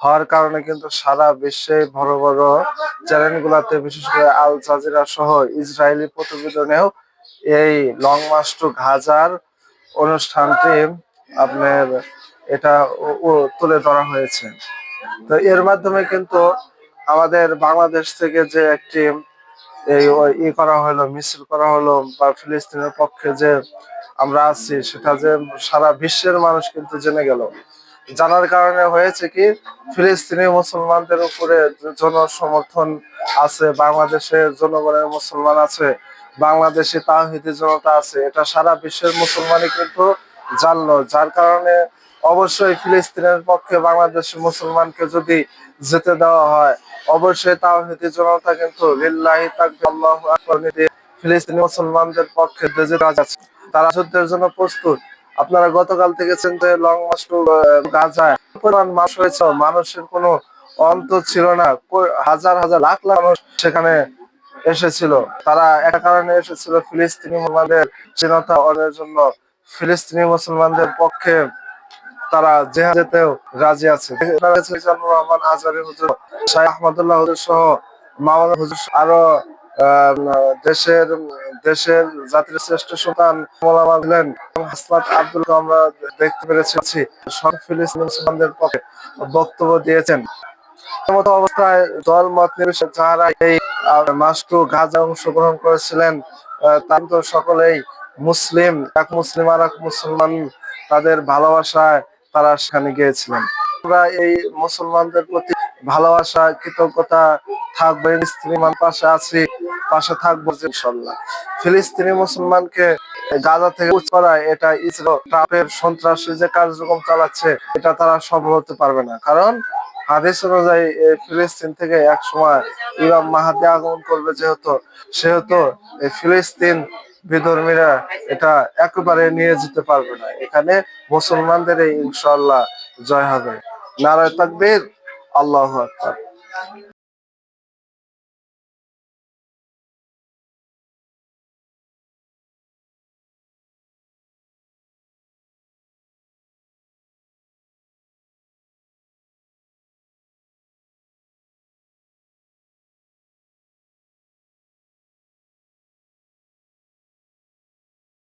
হওয়ার কারণে কিন্তু সারা বিশ্বে বড় বড় চ্যানেলগুলোতে, বিশেষ করে আল জাজিরা সহ ইসরায়েলি প্রতিবেদনেও এই লং মার্চ টু গাজার অনুষ্ঠানটি আপনার এটা তুলে ধরা হয়েছে। তো এর মাধ্যমে কিন্তু আমাদের বাংলাদেশ থেকে যে একটি ই করা হলো, মিছিল করা হলো বা ফিলিস্তিনের পক্ষে যে আমরা আছি, সেটা যে সারা বিশ্বের মানুষ কিন্তু জেনে গেল। জানার কারণে হয়েছে কি, ফিলিস্তিনি মুসলমানদের উপরে জনসমর্থন আছে, বাংলাদেশের জনগণের মুসলমান আছে, বাংলাদেশে তাহিদি জনতা আছে, এটা সারা বিশ্বের মুসলমানই কিন্তু জানলো। যার কারণে অবশ্যই ফিলিস্তিনের পক্ষে বাংলাদেশের মুসলমানকে যদি যেতে দেওয়া হয়, অবশ্যই তাহিদি জনতা কিন্তু ফিলিস্তিনি মুসলমানদের পক্ষে তারা যুদ্ধের জন্য প্রস্তুত। আপনারা গতকাল থেকে যে লং মাস গাজায় পরিমাণ মাস হয়েছে, মানুষের কোনো অন্ত ছিল না। হাজার হাজার, লাখ লাখ মানুষ সেখানে এসেছিল। তারা একটা কারণে এসেছিল, ফিলিস্তিনি মুসলমানদের স্বাধীনতা অর্জনের জন্য। ফিলিস্তিনি মুসলমানদের পক্ষে তারা জেহাদেতেও রাজি আছে। রহমান আজহারি হুজুর, শাহ আহমদুল্লাহ হুজুর সহ মাওলানা হুজুর আরও দেশের দেশের জাতির শ্রেষ্ঠ সন্তান মোলামা আব্দুল আমরা দেখতে পেরেছি। পক্ষে বক্তব্য দিয়েছেন। অবস্থায় দল মত নির্বিশেষে যারা এই মাস্টু গাজা অংশগ্রহণ করেছিলেন তার তো সকলেই মুসলিম। এক মুসলিম আর এক মুসলমান তাদের ভালোবাসায় তারা সেখানে গিয়েছিলেন। আমরা এই মুসলমানদের প্রতি ভালোবাসা, কৃতজ্ঞতা থাকবে ফিলিস্তিনি পাশে আছি, পাশে থাকব ইনশাল্লাহ ফিলিস্তিনি মুসলমানকে গাজা থেকে করা এটা ইসরায়েল ট্রাম্পের সন্ত্রাসী যে কার্যক্রম চালাচ্ছে, এটা তারা সফল হতে পারবে না। কারণ হাদিস অনুযায়ী ফিলিস্তিন থেকে এক সময় ইমাম মাহাদি আগমন করবে যেহেতু, সেহেতু ফিলিস্তিন বিধর্মীরা এটা একেবারে নিয়ে যেতে পারবে না। এখানে মুসলমানদের ইনশাল্লাহ জয় হবে। নারায় তাকবীর। আল্লাহ আকবার।